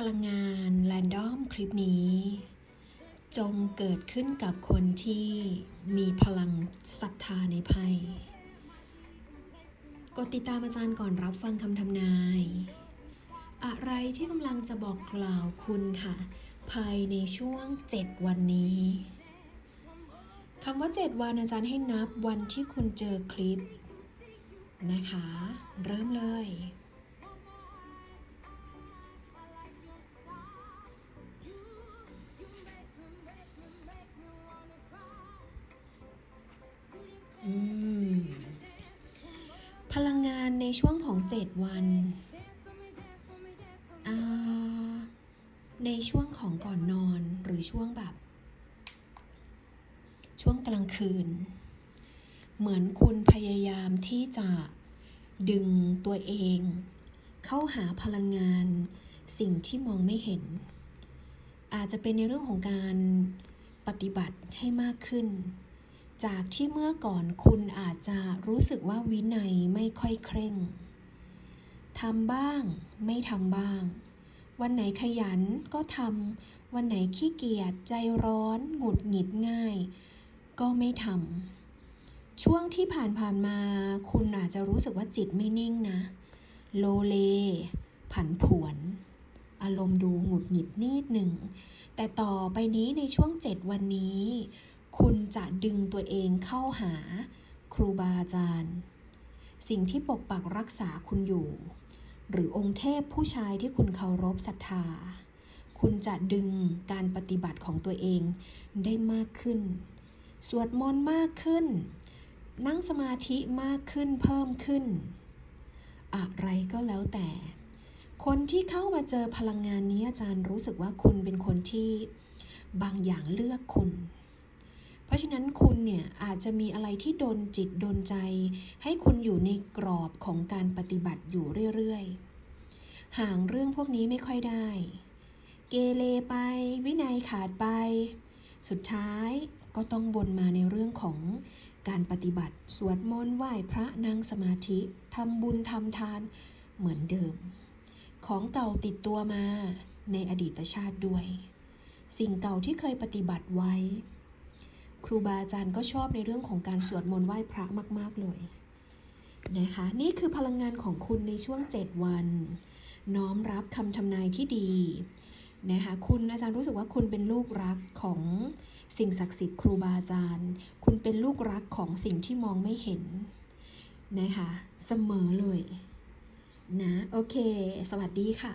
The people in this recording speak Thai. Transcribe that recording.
พลังงานแรนดอมคลิปนี้ จงเกิดขึ้นกับคนที่มีพลังศรัทธาในไพ่กดติดตามอาจารย์ก่อนรับฟังคำทำนาย อะไรที่กำลังจะบอกกล่าวคุณค่ะ ภายในช่วง 7 วันนี้คำว่า 7 วันอาจารย์ให้นับวันที่คุณเจอคลิปนะคะ เริ่มเลย พลังงานในช่วงของ 7 วัน ในช่วงของก่อนนอนหรือช่วงแบบ ช่วงกลางคืน เหมือนคุณพยายามที่จะดึงตัวเอง เข้าหาพลังงานสิ่งที่มองไม่เห็น อาจจะเป็นในเรื่องของการปฏิบัติให้มากขึ้น จากที่เมื่อก่อนคุณอาจจะรู้สึกว่าวินัยไม่ค่อยเคร่งทำบ้าง ไม่ทำบ้าง วันไหนขยันก็ทำวันไหนขี้เกียจใจร้อน หงุดหงิดง่าย ก็ไม่ทำช่วงที่ผ่านผ่านๆมา คุณอาจจะรู้สึกว่าจิตไม่นิ่งนะ โลเล ผันผวน อารมณ์ดูหงุดหงิดนิดหนึ่ง แต่ต่อไปนี้ในช่วง7วันนี้ คุณจะดึงตัวเองเข้าหาครูบาอาจารย์ สิ่งที่ปกปักรักษาคุณอยู่ หรือองค์เทพผู้ชายที่คุณเคารพศรัทธา คุณจะดึงการปฏิบัติของตัวเองได้มากขึ้น สวดมนต์มากขึ้น นั่งสมาธิมากขึ้นเพิ่มขึ้น อะไรก็แล้วแต่ คนที่เข้ามาเจอพลังงานนี้อาจารย์รู้สึกว่าคุณเป็นคนที่บางอย่างเลือกคุณ ราะฉะนั้นคุณเนี่ยอาจจะมีอะไรที่โดนจิตโดนใจ ให้คุณอยู่ในกรอบของการปฏิบัติอยู่เรื่อยๆ ห่างเรื่องพวกนี้ไม่ค่อยได้ เกเรไป วินัยขาดไป สุดท้ายก็ต้องวนมาในเรื่องของการปฏิบัติ สวดมนต์ไหว้พระนั่งสมาธิทำบุญทำทานเหมือนเดิม ของเก่าติดตัวมาในอดีตชาติด้วย สิ่งเก่าที่เคยปฏิบัติไว้ ครูบาอาจารย์ก็ชอบในเรื่องของการสวดมนต์ไหว้พระมาก ๆ เลยนะคะนี่คือพลังงานของคุณในช่วง 7 วัน น้อมรับคำทำนายที่ดีนะคะคุณอาจารย์รู้สึกว่าคุณเป็นลูกรักของสิ่งศักดิ์สิทธิ์ครูบาอาจารย์ คุณเป็นลูกรักของสิ่งที่มองไม่เห็นนะคะเสมอเลยนะโอเค สวัสดีค่ะ